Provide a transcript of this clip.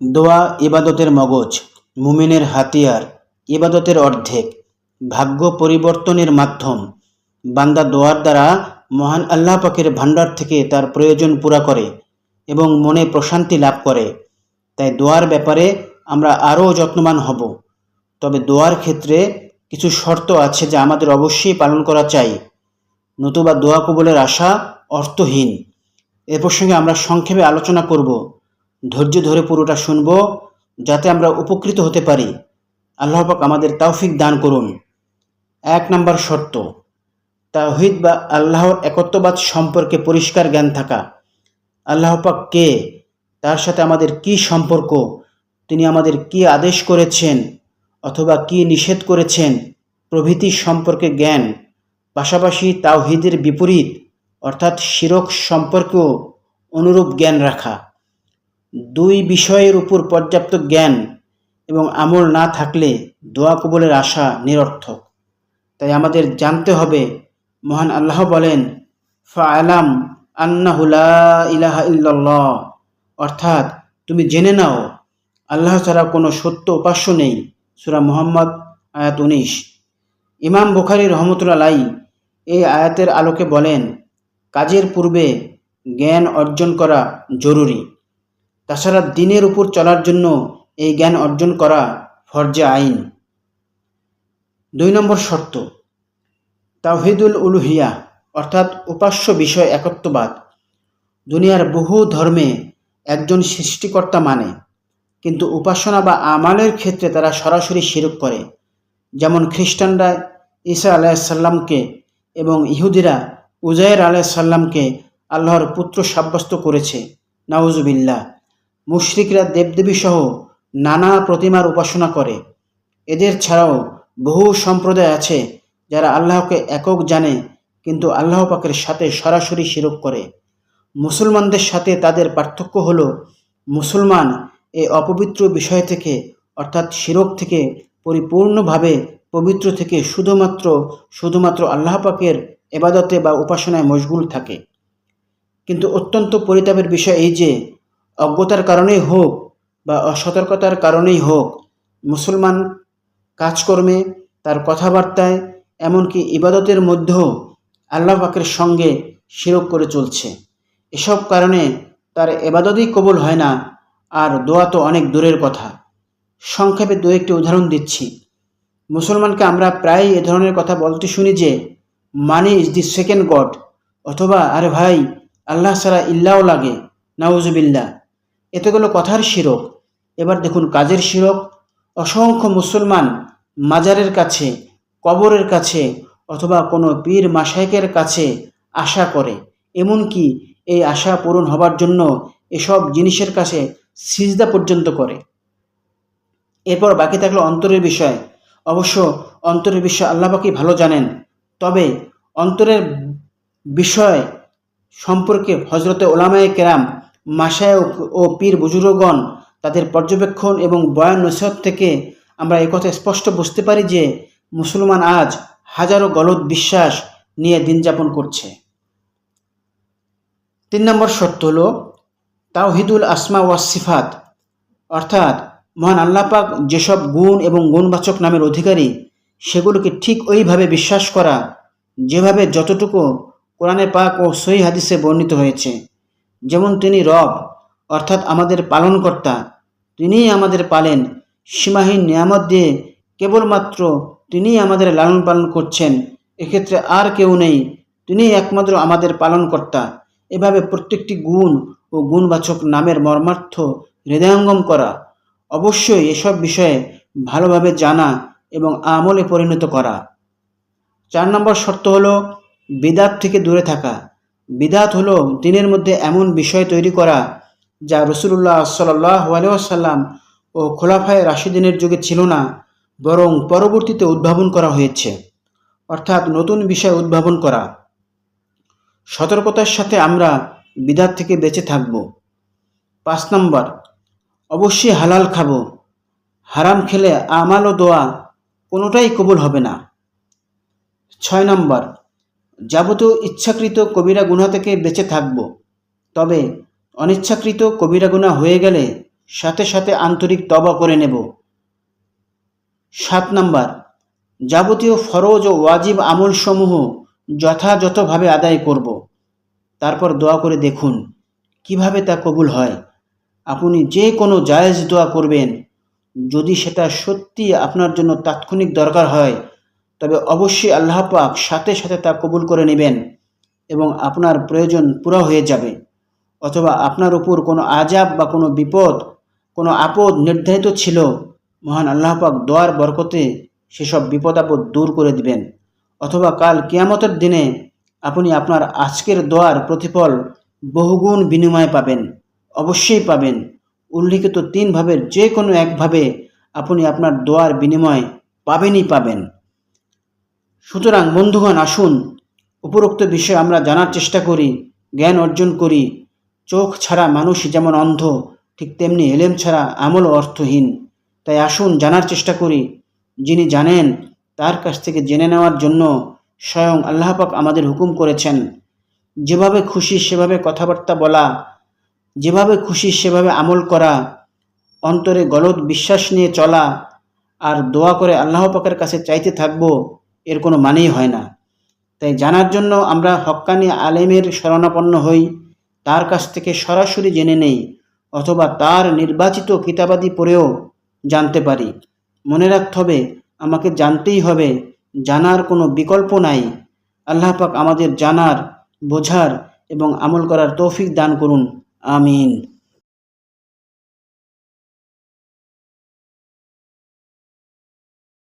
দোয়া ইবাদতের মগজ, মুমিনের হাতিয়ার, ইবাদতের অর্ধেক, ভাগ্য পরিবর্তনের মাধ্যম। বান্দা দোয়ার দ্বারা মহান আল্লাহ পাকের ভাণ্ডার থেকে তার প্রয়োজন পুরা করে এবং মনে প্রশান্তি লাভ করে। তাই দোয়ার ব্যাপারে আমরা আরও যত্নবান হব। তবে দোয়ার ক্ষেত্রে কিছু শর্ত আছে যা আমাদের অবশ্যই পালন করা চাই। নতুবা দোয়া কবুলের আশা অর্থহীন। এ প্রসঙ্গে আমরা সংক্ষেপে আলোচনা করব। ধৈর্য ধরে পুরোটা শুনব, যাতে আমরা উপকৃত হতে পারি। আল্লাহ পাক আমাদের তৌফিক দান করুন। এক নম্বর শর্ত, তাওহিদ বা আল্লাহর একত্ববাদ সম্পর্কে পরিষ্কার জ্ঞান থাকা। আল্লাহ পাক কে, তার সাথে আমাদের কি সম্পর্ক, তিনি আমাদের কি আদেশ করেছেন অথবা কি নিষেধ করেছেন, প্রভৃতি সম্পর্কে জ্ঞান। পাশাপাশি তাওহিদের বিপরীত, অর্থাৎ শিরক সম্পর্কেও অনুরূপ জ্ঞান রাখা। দুই বিষয়ের উপর পর্যাপ্ত জ্ঞান এবং আমল না থাকলে দোয়া কবলের আশা নিরর্থক। তাই আমাদের জানতে হবে, মহান আল্লাহ বলেন ফালাম আন্নাহুলা ইলাহা ইল্লাল্লাহ। অর্থাৎ তুমি জেনে নাও, আল্লাহ ছাড়া কোনো সত্য উপাস্য নেই, সুরা মোহাম্মদ, আয়াত উনিশ। ইমাম বুখারি রহমতুল্লাহ এই আয়াতের আলোকে বলেন, কাজের পূর্বে জ্ঞান অর্জন করা জরুরি। তাছাড়া দিনের উপর চলার জন্য এই জ্ঞান অর্জন করা ফরজে আইন। দুই নম্বর শর্ত, তাওহিদুল উলুহিয়া, অর্থাৎ উপাস্য বিষয় একত্ববাদ। দুনিয়ার বহু ধর্মে একজন সৃষ্টিকর্তা মানে কিন্তু উপাসনা বা আমালের ক্ষেত্রে তারা সরাসরি শিরক করে। যেমন খ্রিস্টানরা ঈসা আলাইসাল্লামকে এবং ইহুদিরা উজায়ের আলাইসাল্লামকে আল্লাহর পুত্র সাব্যস্ত করেছে। নাউজুবিল্লা মুশরিকরা দেবদেবী সহ নানা প্রতিমার উপাসনা করে। এদের ছাড়াও বহু সম্প্রদায় আছে যারা আল্লাহকে একক জানে, কিন্তু আল্লাহ পাকের সাথে সরাসরি শিরক করে। মুসলমানদের সাথে তাদের পার্থক্য হল, মুসলমান এই অপবিত্র বিষয় থেকে, অর্থাৎ শিরক থেকে পরিপূর্ণভাবে পবিত্র থেকে শুধুমাত্র শুধুমাত্র আল্লাহ পাকের এবাদতে বা উপাসনায় মশগুল থাকে। কিন্তু অত্যন্ত পরিতাপের বিষয় এই যে অজ্ঞতার কারণেই হোক বা অসতর্কতার কারণেই হোক, মুসলমান কাজকর্মে, তার কথাবার্তায়, এমনকি ইবাদতের মধ্যেও আল্লাহ পাকের সঙ্গে শিরক করে চলছে। এসব কারণে তার এবাদতই কবুল হয় না, আর দোয়া তো অনেক দূরের কথা। সংক্ষেপে দু একটি উদাহরণ দিচ্ছি। মুসলমানকে আমরা প্রায় এ ধরনের কথা বলতে শুনি যে, money is the second god, অথবা, আরে ভাই, আল্লাহ সারা ইল্লাও লাগে নাউজুবিল্লা এতগুলো কথার শিরক। এবার দেখুন কাজের শিরক। অসংখ্য মুসলমান মাজারের কাছে, কবরের কাছে অথবা কোনো পীর মাসাইকের কাছে আশা করে। এমনকি এই আশা পূরণ হবার জন্য এসব জিনিসের কাছে সিজদা পর্যন্ত করে। এরপর বাকি থাকল অন্তরের বিষয়। অবশ্য অন্তরের বিষয় আল্লাহবাকি ভালো জানেন। তবে অন্তরের বিষয় সম্পর্কে হজরতে ওলামায়ে কেরাম মাসায় ও পীর বুজুর্গগণ তাদের পর্যবেক্ষণ এবং বয়ান নসিহত থেকে আমরা একথা স্পষ্ট বুঝতে পারি যে মুসলমান আজ হাজারো গলত বিশ্বাস নিয়ে দিন যাপন করছে। তিন নম্বর শর্ত হল তাওহিদুল আসমা ওয়াসিফাত অর্থাৎ মহান আল্লাপাক যেসব গুণ এবং গুণবাচক নামের অধিকারী সেগুলোকে ঠিক ওইভাবে বিশ্বাস করা যেভাবে যতটুকু কোরআনে পাক ও সহি হাদিসে বর্ণিত হয়েছে। যেমন তিনি রব, অর্থাৎ আমাদের পালনকর্তা, তিনিই আমাদের পালেন। সীমাহীন নিয়ামত দিয়ে কেবলমাত্র তিনিই আমাদের লালন পালন করছেন। এক্ষেত্রে আর কেউ নেই। তিনিই একমাত্র আমাদের পালনকর্তা। এভাবে প্রত্যেকটি গুণ ও গুণবাচক নামের মর্মার্থ হৃদয়ঙ্গম করা, অবশ্যই এসব বিষয়ে ভালোভাবে জানা এবং আমলে পরিণত করা। চার নম্বর শর্ত হলো বিদাত থেকে দূরে থাকা। বিদাত হলো দিনের মধ্যে এমন বিষয় তৈরি করা যা রসুল্লাহ সাল্লাহ ও খোলাফায় রাশিদিনের যুগে ছিল না, বরং পরবর্তীতে উদ্ভাবন করা হয়েছে। অর্থাৎ নতুন বিষয় উদ্ভাবন করা। সতর্কতার সাথে আমরা বিদাত থেকে বেঁচে থাকব। পাঁচ নম্বর, অবশ্যই হালাল খাব। হারাম খেলে আমাল ও দোয়া কোনোটাই কবুল হবে না। ছয় নম্বর যাবতীয় ইচ্ছাকৃত কবিরা গুণা থেকে বেঁচে থাকব। তবে অনিচ্ছাকৃত কবিরা গুণা হয়ে গেলে সাথে সাথে আন্তরিক তবা করে নেব। সাত নাম্বার, যাবতীয় ফরজ ও ওয়াজিব আমলসমূহ যথাযথভাবে আদায় করব। তারপর দোয়া করে দেখুন, কীভাবে তা কবুল হয়। আপনি যে কোনো জায়েজ দোয়া করবেন। যদি সেটা সত্যি আপনার জন্য তাৎক্ষণিক দরকার হয় তবে অবশ্যই আল্লাহ পাক সাথে সাথে তা কবুল করে নেবেন এবং আপনার প্রয়োজন পুরো হয়ে যাবে। অথবা আপনার উপর কোনো আজাব বা কোনো বিপদ, কোনো আপদ নির্ধারিত ছিল, মহান আল্লাহ পাক দোয়ার বরকতে সেসব বিপদ আপদ দূর করে দিবেন। অথবা কাল কিয়ামতের দিনে আপনি আপনার আজকের দোয়ার প্রতিফল বহুগুণ বিনিময় পাবেন, অবশ্যই পাবেন। উল্লিখিত তিন ভাবের যে কোনো একভাবে আপনি আপনার দোয়ার বিনিময় পাবেনই পাবেন। সুতরাং বন্ধুগণ, আসুন, উপরোক্ত বিষয়ে আমরা জানার চেষ্টা করি, জ্ঞান অর্জন করি। চোখ ছাড়া মানুষ যেমন অন্ধ, ঠিক তেমনি এলেম ছাড়া আমল অর্থহীন। তাই আসুন, জানার চেষ্টা করি, যিনি জানেন, তার কাছ থেকে জেনে নেওয়ার জন্য স্বয়ং আল্লাহ পাক আমাদের হুকুম করেছেন। যেভাবে খুশি, সেভাবে কথাবার্তা বলা, যেভাবে খুশি, সেভাবে আমল করা, অন্তরে গলদ বিশ্বাস নিয়ে চলা, আর দোয়া করে আল্লাহ পাকের কাছে চাইতে থাকব এর কোনো মানেই হয় না। তাই জানার জন্য আমরা হক্কানি আলেমের শরণাপন্ন হই, তার কাছ থেকে সরাসরি জেনে নেই অথবা তার নির্বাচিত কিতাবাদি পড়েও জানতে পারি। মনে রাখতে হবে, আমাকে জানতেই হবে, জানার কোনো বিকল্প নাই। আল্লাহ পাক আমাদের জানার, বোঝার এবং আমল করার তৌফিক দান করুন। আমিন।